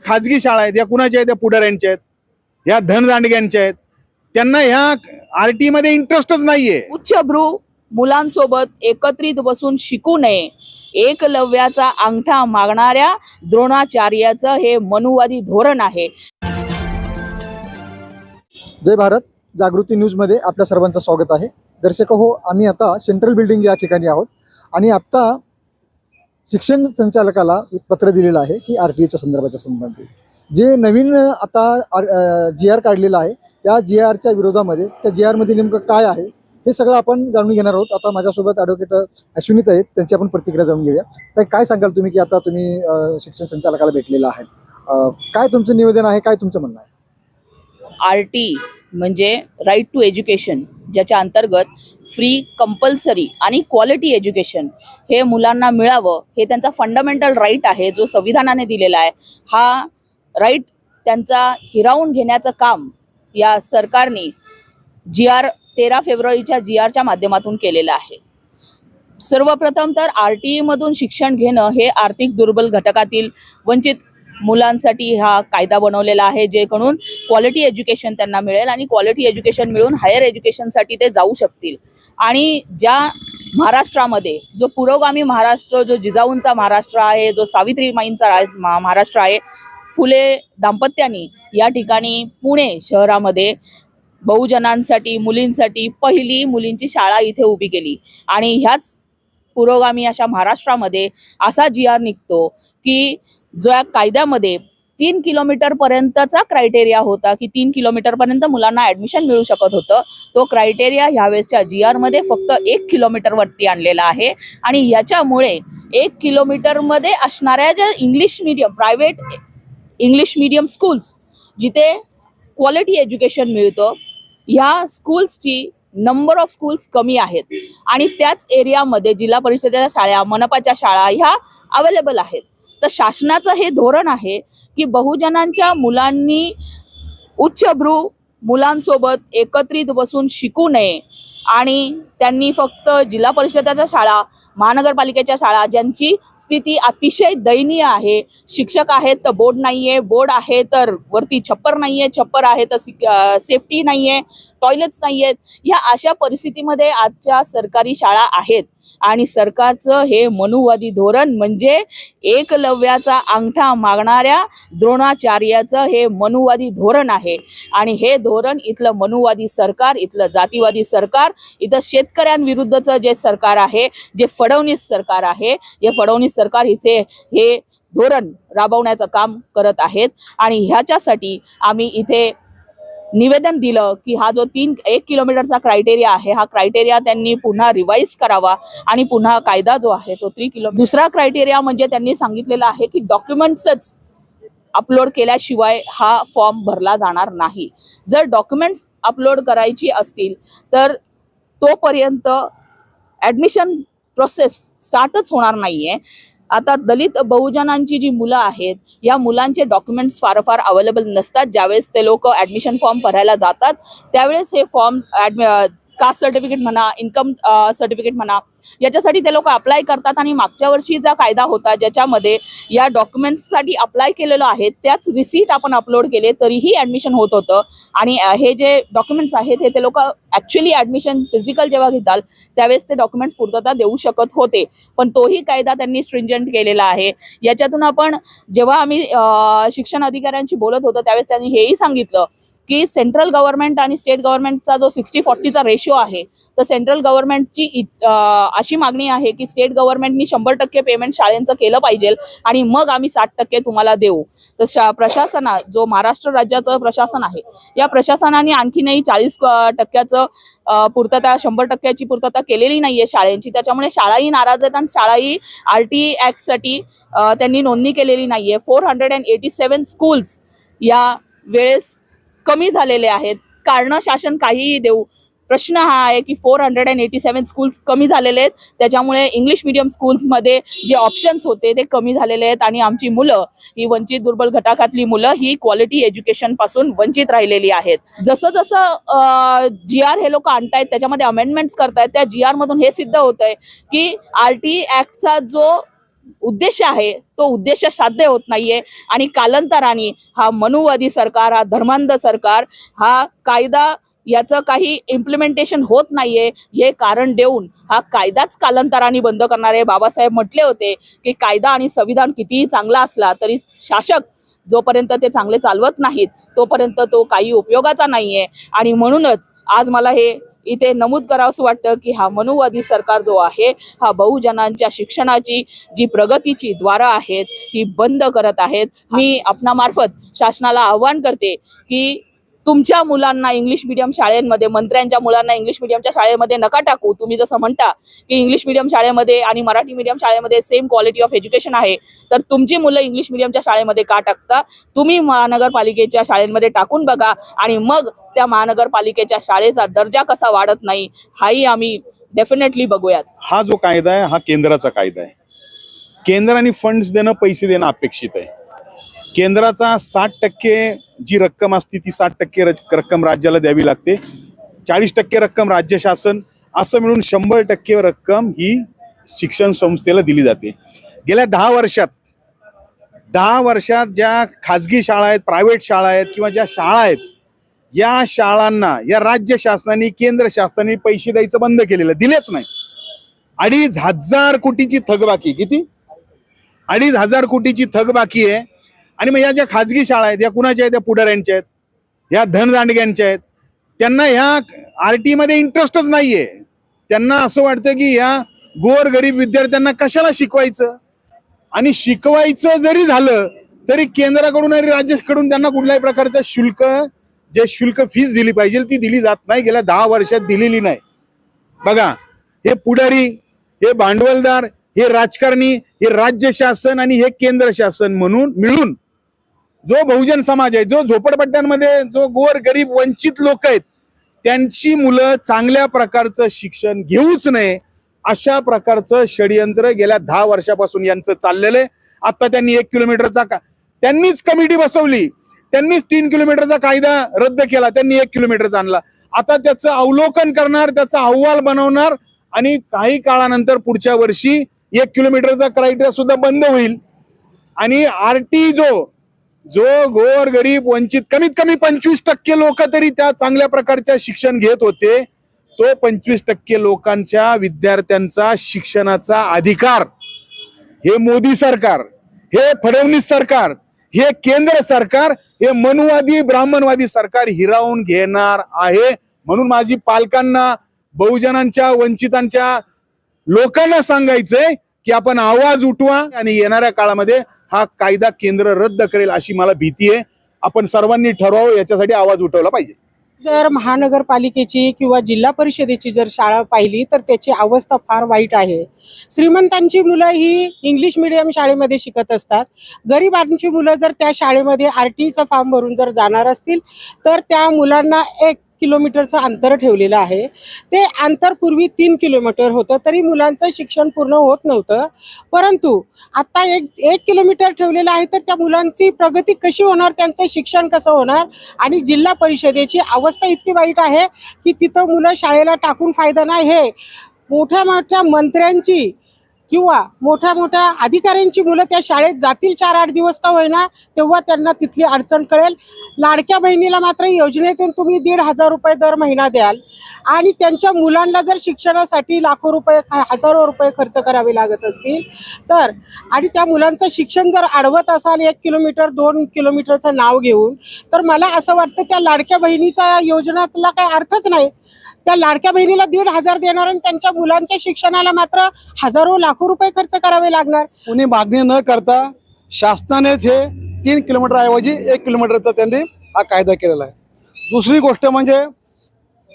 खाजगी शाळा आहेत या कुणाच्या आहेत या पुढाऱ्यांच्या आहेत या धनदांडग्यांच्या आहेत त्यांना ह्या आर टी मध्ये इंटरेस्टच नाहीये. उच्चभ्रू मुलांसोबत एकत्रित बसून शिकू नये. एकलव्याचा अंगठा मागणाऱ्या द्रोणाचार्याचं हे मनुवादी धोरण आहे. जय भारत. जागृती न्यूजमध्ये आपल्या सर्वांचं स्वागत आहे. दर्शक हो आम्ही आता सेंट्रल बिल्डिंग या ठिकाणी आहोत. आणि आत्ता शिक्षण संचालकाला एक पत्र दिलेलं आहे की आर टी एच्या संदर्भाच्या संबंधित जे नवीन आता जी आर काढलेलं आहे त्या जी आरच्या विरोधामध्ये त्या जी आरमध्ये नेमकं काय आहे हे सगळं आपण जाणून घेणार आहोत. आता माझ्यासोबत ॲडव्होकेट अश्विनीत आहेत त्यांची आपण प्रतिक्रिया जाणून घेऊया. तर काय सांगाल तुम्ही की आता तुम्ही शिक्षण संचालकाला भेटलेला आहे? काय तुमचं निवेदन आहे? काय तुमचं म्हणणं आहे? आर टी म्हणजे राईट टू एज्युकेशन ज्याच्या अंतर्गत फ्री कंपल्सरी आणि क्वालिटी एज्युकेशन हे मुलांना मिळावं हे त्यांचा फंडामेंटल राईट आहे जो संविधानाने दिलेला आहे. हा राईट त्यांचा हिरावून घेण्याचं काम या सरकारने जी आर तेरा फेब्रुवारीच्या जी आरच्या माध्यमातून केलेलं आहे. सर्वप्रथम तर आर टी ईमधून शिक्षण घेणं हे आर्थिक दुर्बल घटकातील वंचित मुलांसाठी हा कायदा बनवलेला आहे जेकडून क्वालिटी एज्युकेशन त्यांना मिळेल आणि क्वालिटी एज्युकेशन मिळून हायर एज्युकेशनसाठी ते जाऊ शकतील. आणि ज्या महाराष्ट्रामध्ये जो पुरोगामी महाराष्ट्र जो जिजाऊंचा महाराष्ट्र आहे जो सावित्रीमाईंचा महाराष्ट्र आहे फुले दाम्पत्यानी या ठिकाणी पुणे शहरामध्ये बहुजनांसाठी मुलींसाठी पहिली मुलींची शाळा इथे उभी केली. आणि ह्याच पुरोगामी अशा महाराष्ट्रामध्ये असा जी आर निघतो की जो या कायद्यामध्ये तीन किलोमीटर पर्यंतचा क्रायटेरिया होता की तीन किलोमीटर पर्यंत मुलांना ऍडमिशन मिळू शकत होतं तो क्रायटेरिया ह्यावेळेसच्या जी आरमध्ये फक्त एक किलोमीटर वरती आणलेला आहे. आणि याच्यामुळे एक किलोमीटरमध्ये असणाऱ्या ज्या English medium private English medium schools जिथे क्वालिटी एज्युकेशन मिळतं ह्या स्कूल्सची नंबर ऑफ स्कूल्स कमी आहेत. आणि त्याच एरियामध्ये जिल्हा परिषदेच्या शाळा मनपाच्या शाळा ह्या अवेलेबल आहेत. तर शासनाचं हे धोरण आहे की बहुजनांच्या मुलांनी उच्चभ्रू मुलांसोबत एकत्रित बसून शिकू नये. आणि त्यांनी फक्त जिल्हा परिषदेच्या शाळा महानगरपालिकेच्या शाळा ज्यांची स्थिती अतिशय दयनीय आहे. शिक्षक आहेत तर बोर्ड नाहीये बोर्ड आहे तर वरती छप्पर नाहीये छप्पर आहे तर सेफ्टी नाहीये. टॉयलेट्स आहेत या अशा परिस्थितीमध्ये आजच्या सरकारी शाळा आहेत. आणि सरकारचं हे मनुवादी धोरण म्हणजे एकलव्याचा अंगठा मागणाऱ्या द्रोणाचार्याचं हे मनुवादी धोरण आहे. आणि हे धोरण इथलं मनुवादी सरकार इथलं जातीवादी सरकार इथं शेतकऱ्यांविरुद्धचं जे सरकार आहे जे फडणवीस सरकार आहे हे फडणवीस सरकार इथे हे धोरण राबवण्याचं काम करत आहेत. आणि ह्याच्यासाठी आम्ही इथे निवेदन दिलं की हा जो तीन एक किलोमीटरचा क्रायटेरिया आहे हा क्रायटेरिया त्यांनी पुन्हा रिवाईज करावा आणि पुन्हा कायदा जो आहे तो थ्री किलो दुसरा क्रायटेरिया म्हणजे त्यांनी सांगितलेला आहे की डॉक्युमेंट्सच अपलोड केल्याशिवाय हा फॉर्म भरला जाणार नाही. जर डॉक्युमेंट्स अपलोड करायची असतील तर तोपर्यंत ॲडमिशन प्रोसेस स्टार्टच होणार नाहीये. आता दलित बहुजनांची जी मुलं आहेत या मुलांचे डॉक्युमेंट्स फार फार अवेलेबल नसतात. ज्यावेळेस ते लोक ॲडमिशन फॉर्म भरायला जातात त्यावेळेस हे फॉर्म कास्ट सर्टिफिकेट म्हणा इन्कम सर्टिफिकेट म्हणा याच्यासाठी ते लोक अप्लाय करतात आणि मागच्या वर्षीचा कायदा होता ज्याच्यामध्ये या डॉक्युमेंट्ससाठी अप्लाय केलेलं आहे त्याच रिसीट आपण अपलोड केले तरीही ॲडमिशन होत होतं. आणि हे जे डॉक्युमेंट्स आहेत हे ते लोक ऍक्च्युली ऍडमिशन फिजिकल जेव्हा घेतात त्यावेळेस ते डॉक्युमेंट्स पूर्तता देऊ शकत होते. पण तोही कायदा त्यांनी स्ट्रिंजंट केलेला आहे. याच्यातून आपण जेव्हा आम्ही शिक्षण अधिकाऱ्यांशी बोलत होतो त्यावेळेस त्यांनी हेही सांगितलं की सेंट्रल गव्हर्नमेंट आणि स्टेट गव्हर्नमेंटचा जो सिक्स्टी फॉर्टीचा रेशिओ आहे तर सेंट्रल गव्हर्नमेंटची इ- अशी मागणी आहे की स्टेट गव्हर्नमेंटनी शंभर टक्के पेमेंट शाळेंचं केलं पाहिजे आणि मग आम्ही साठ टक्के तुम्हाला देऊ. तर शा प्रशासना जो महाराष्ट्र राज्याचं प्रशासन आहे या प्रशासनाने आणखीनही चाळीस टक्क्याचं पूर्तता शंभर टक्क्याची पूर्तता केलेली नाहीये शाळेंची. त्याच्यामुळे शाळाही नाराज आहेत आणि शाळाही आर टी ॲक्टसाठी त्यांनी नोंदणी केलेली नाहीये. Four hundred and eighty seven schools या वेळेस कमी झालेले आहेत. कारण शासन काहीही देऊ प्रश्न हा आहे की four hundred and eighty seven schools कमी झालेले आहेत. त्याच्यामुळे इंग्लिश मिडियम स्कूल्समध्ये जे ऑप्शन्स होते ते कमी झालेले आहेत. आणि आमची मुलं ही वंचित दुर्बल घटकातली मुलं ही क्वालिटी एज्युकेशनपासून वंचित राहिलेली आहेत. जसं जसं जी आर हे लोक आणतायत त्याच्यामध्ये अमेंडमेंट्स करतायत त्या जी आर मधून हे सिद्ध होत आहे की आर टी ऍक्टचा जो उद्देश आहे तो उद्देश साध्य होत नाहीये. आणि कालांतराने हा मनुवादी सरकार हा धर्मांध सरकार हा कायदा याचं काही इम्प्लिमेंटेशन होत नाहीये. हे कारण देऊन हा कायदाच कालांतराने बंद करणारे. बाबासाहेब म्हटले होते की कायदा आणि संविधान कितीही चांगला असला तरी शासक जोपर्यंत ते चांगले चालवत नाहीत तोपर्यंत तो काही उपयोगाचा नाहीये. आणि म्हणूनच आज मला हे इथे नमूद करावंसं वाटतं की हा मनुवादी सरकार जो आहे हा बहुजनांच्या शिक्षणाची जी प्रगतीची द्वारं आहेत ही बंद करत आहेत. मी आपणामार्फत शासनाला आव्हान करते की तुमच्या मुलांना इंग्लिश मिडियम शाळेमध्ये मंत्र्यांच्या मुलांना इंग्लिश मिडियमच्या शाळेमध्ये नका टाकू. तुम्ही जसं म्हणता की इंग्लिश मिडियम शाळेमध्ये आणि मराठी मिडियम शाळेमध्ये सेम क्वालिटी ऑफ एज्युकेशन आहे तर तुमची मुलं इंग्लिश मिडियमच्या शाळेमध्ये का टाकता? तुम्ही महानगरपालिकेच्या शाळेमध्ये टाकून बघा आणि मग त्या महानगरपालिकेच्या शाळेचा दर्जा कसा वाढत नाही हाही आम्ही डेफिनेटली बघूयात. हा जो कायदा आहे हा केंद्राचा कायदा आहे. केंद्राने फंड्स देणं पैसे देणं अपेक्षित आहे. केंद्राचा साठ टक्के जी रक्कम असते ती साठ टक्के रक्कम राज्याला द्यावी लागते. चाळीस टक्के रक्कम राज्य शासन असं मिळून शंभर टक्के रक्कम ही शिक्षण संस्थेला दिली जाते. गेल्या दहा वर्षात दहा वर्षात ज्या खाजगी शाळा आहेत प्रायव्हेट शाळा आहेत किंवा ज्या शाळा आहेत या शाळांना या राज्य शासनाने केंद्र शासनाने पैसे द्यायचं बंद केलेलं दिलेच नाही. अडीच हजार कोटीची थकबाकी किती? अडीच हजार कोटीची थकबाकी आहे. आणि मग या ज्या खाजगी शाळा आहेत या कुणाच्या आहेत या पुढाऱ्यांच्या आहेत या धनदांडग्यांच्या आहेत त्यांना ह्या आरमध्ये इंटरेस्टच नाहीये. त्यांना असं वाटतं की या गोर गरीब विद्यार्थ्यांना कशाला शिकवायचं? आणि शिकवायचं जरी झालं तरी केंद्राकडून आणि राज्याकडून त्यांना कुठल्याही प्रकारचं शुल्क जे शुल्क फीस दिली पाहिजे ती दिली जात नाही. गेल्या दहा वर्षात दिलेली नाही. बघा हे पुढारी हे भांडवलदार हे राजकारणी हे राज्य शासन आणि हे केंद्र शासन म्हणून मिळून जो बहुजन समाज आहे जो झोपडपट्ट्यांमध्ये जो गोर गरीब वंचित लोक आहेत त्यांची मुलं चांगल्या प्रकारचं शिक्षण घेऊच नये अशा प्रकारचं षडयंत्र गेल्या दहा वर्षापासून यांचं चाललेलं आहे. आता त्यांनी एक किलोमीटरचा का त्यांनीच कमिटी बसवली. त्यांनीच तीन किलोमीटरचा कायदा रद्द केला त्यांनी एक किलोमीटरचा आणला. आता त्याचं अवलोकन करणार त्याचा अहवाल बनवणार आणि काही काळानंतर पुढच्या वर्षी एक किलोमीटरचा क्रायटेरिया सुद्धा बंद होईल. आणि आर टी जो जो गोर गरीब वंचित कमीत कमी पंचवीस टक्के लोक तरी त्या चांगल्या प्रकारच्या शिक्षण घेत होते तो पंचवीस टक्के लोकांच्या विद्यार्थ्यांचा शिक्षणाचा अधिकार. हे मोदी सरकार हे फडणवीस सरकार हे केंद्र सरकार हे मनुवादी ब्राह्मणवादी सरकार हिरावून घेणार आहे. म्हणून माझी पालकांना बहुजनांच्या वंचितांच्या लोकांना सांगायचंय की आपण आवाज उठवा आणि येणाऱ्या काळामध्ये हा कायदा केंद्र रद्द करेल अशी मला भीती आहे. आपण सर्वांनी ठरवावं याच्यासाठी आवाज उठवला पाहिजे. जर महानगरपालिकेची किंवा जिल्हा परिषदेची जर शाळा पाहिली तर त्याची अवस्था फार वाईट आहे. श्रीमंतांची मुलं ही इंग्लिश मिडियम शाळेमध्ये शिकत असतात. गरिबांची मुलं जर त्या शाळेमध्ये आर टीचा फॉर्म भरून जर जाणार असतील तर त्या मुलांना एक किलोमीटरचं अंतर ठेवलेलं आहे. ते अंतर पूर्वी तीन किलोमीटर होतं तरी मुलांचं शिक्षण पूर्ण होत नव्हतं. परंतु आत्ता एक एक किलोमीटर ठेवलेलं आहे तर त्या मुलांची प्रगती कशी होणार त्यांचं शिक्षण कसं होणार आणि जिल्हा परिषदेची अवस्था इतकी वाईट आहे की तिथं मुलं शाळेला टाकून फायदा नाही. हे मोठ्या मोठ्या मंत्र्यांची किंवा मोठ्या मोठ्या अधिकाऱ्यांची मुलं त्या शाळेत जातील चार आठ दिवस का होईना तेव्हा त्यांना तिथली अडचण कळेल. लाडक्या बहिणीला मात्र योजनेतून तुम्ही दीड हजार रुपये दर महिना द्याल. आणि त्यांच्या मुलांना जर शिक्षणासाठी लाखो रुपये हजारो रुपये खर्च करावे लागत असतील तर आणि त्या मुलांचं शिक्षण जर अडवत असाल एक किलोमीटर दोन किलोमीटरचं नाव घेऊन तर मला असं वाटतं त्या लाडक्या बहिणीच्या योजनातला काही अर्थच नाही. त्या लाडक्या बहिणीला दीड हजार देणार आणि त्यांच्या मुलांच्या शिक्षणाला मात्र हजारो लाखो रुपये खर्च करावे लागणार. कोणी मागणी न करता शासनानेच हे तीन किलोमीटर ऐवजी एक किलोमीटरचा त्यांनी हा कायदा केलेला आहे. दुसरी गोष्ट म्हणजे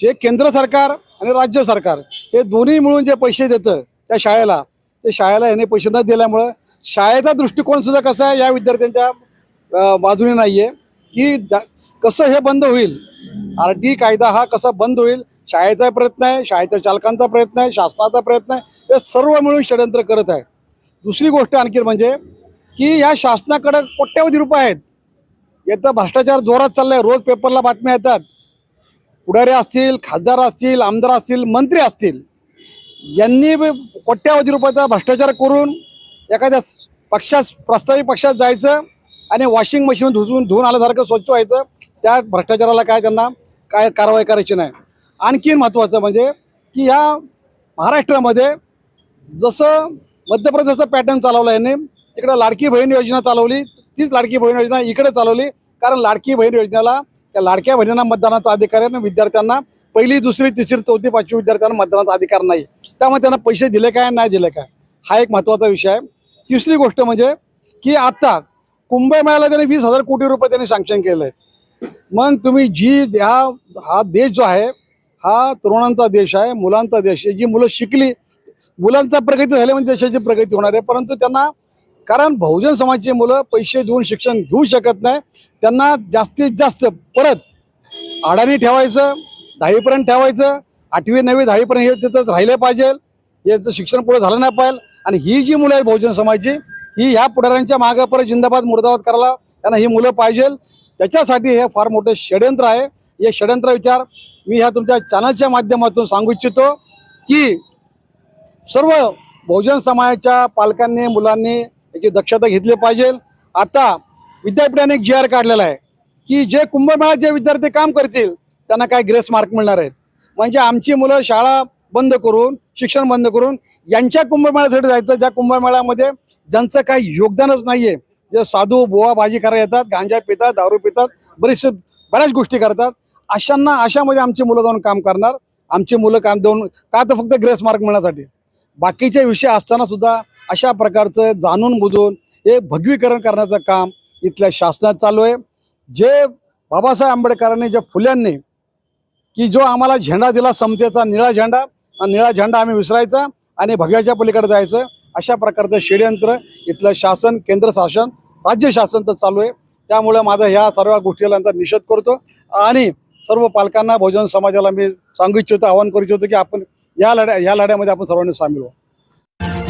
जे केंद्र सरकार आणि राज्य सरकार हे दोन्ही मिळून जे पैसे देतं त्या शाळेला ते शाळेला याने पैसे न दिल्यामुळं शाळेचा दृष्टिकोन सुद्धा कसा आहे या विद्यार्थ्यांच्या बाजूने नाही आहे की कसं हे बंद होईल? आर कायदा हा कसा बंद होईल? शाळेचा प्रयत्न आहे शाळेच्या चालकांचा प्रयत्न आहे शासनाचा प्रयत्न आहे हे सर्व मिळून षडयंत्र करत आहे. दुसरी गोष्ट आणखी म्हणजे की या शासनाकडे कोट्यावधी रुपये आहेत. येतं भ्रष्टाचार जोरात चाललाय रोज पेपरला बातम्या येतात. पुढारी असतील खासदार असतील आमदार असतील मंत्री असतील. यांनी कोट्यावधी रुपयाचा भ्रष्टाचार करून एखाद्या पक्षास प्रस्तावित पक्षात जायचं आणि वॉशिंग मशीन धुवून धुवून आल्यासारखं स्वच्छ व्हायचं. त्या भ्रष्टाचाराला काय त्यांना काय कारवाई करायची नाही. आणखीन महत्त्वाचं म्हणजे की ह्या महाराष्ट्रामध्ये जसं मध्य प्रदेशचा पॅटर्न चालवला याने तिकडं लाडकी बहीण योजना चालवली तीच लाडकी बहीण योजना इकडे चालवली कारण लाडकी बहीण योजनेला त्या लाडक्या बहिणींना मतदानाचा अधिकार आहे आणि विद्यार्थ्यांना पहिली दुसरी तिसरी चौथी पाचवी विद्यार्थ्यांना मतदानाचा अधिकार नाही. त्यामुळे त्यांना पैसे दिले काय नाही दिले काय हा एक महत्त्वाचा विषय आहे. तिसरी गोष्ट म्हणजे की आत्ता कुंभमेळ्याला त्यांनी वीस हजार कोटी रुपये त्यांनी सँक्शन केलं आहे मग तुम्ही जी हा हा देश जो आहे हा तरुणांचा देश आहे मुलांचा देश आहे. जी मुलं शिकली मुलांचा प्रगती झाली म्हणजे देशाची प्रगती होणार आहे. परंतु त्यांना कारण बहुजन समाजाची मुलं पैसे देऊन शिक्षण घेऊ शकत नाही त्यांना जास्तीत जास्त परत अडाणी ठेवायचं दहावीपर्यंत ठेवायचं आठवी नववी दहावीपर्यंत हे तिथंच राहिले पाहिजे. याचं शिक्षण पुढे झालं नाही पाहिजे. आणि ही जी मुलं आहेत बहुजन समाजाची ही ह्या पुढाऱ्यांच्या मागं परत जिंदाबाद मुर्दाबाद करायला त्यांना ही मुलं पाहिजे. त्याच्यासाठी हे फार मोठं षडयंत्र आहे. हे षडयंत्र विचार मी ह्या तुमच्या चॅनलच्या माध्यमातून सांगू इच्छितो की सर्व बहुजन समाजाच्या पालकांनी मुलांनी याची दक्षता घेतली पाहिजे. आता विद्यापीठाने एक जी आर काढलेला आहे की जे कुंभमेळ्यात जे विद्यार्थी काम करतील त्यांना काय ग्रेस मार्क मिळणार आहेत. म्हणजे आमची मुलं शाळा बंद करून शिक्षण बंद करून यांच्या कुंभमेळ्यासाठी जायचं ज्या कुंभमेळ्यामध्ये ज्यांचं काही योगदानच नाही आहे जे साधू बोवा भाजी करायला येतात गांजा पितात दारू पितात बरेचसे बऱ्याच गोष्टी करतात. अशांना अशामध्ये आमची मुलं जाऊन काम करणार. आमची मुलं काम देऊन का तर फक्त ग्रेस मार्क मिळण्यासाठी. बाकीचे विषय असताना सुद्धा अशा प्रकारचं जाणून बुजून हे भगवीकरण करण्याचं काम इथल्या शासनात चालू आहे. जे बाबासाहेब आंबेडकरांनी जे फुल्यांनी की जो आम्हाला झेंडा दिला समतेचा निळा झेंडा निळा झेंडा आम्ही विसरायचा आणि भगव्याच्या पलीकडे जायचं. अशा प्रकारचं षडयंत्र इथलं शासन केंद्र शासन राज्य शासन तर चालू आहे. त्यामुळे माझा ह्या सर्व गोष्टीला निषेध करतो. आणि सर्व पालकांना बहुजन समाजाला मी सांगू इच्छितो आवाहन करू इच्छितो की आपण या लढ्या या लढ्यामध्ये आपण सर्वांनी सामील व्हा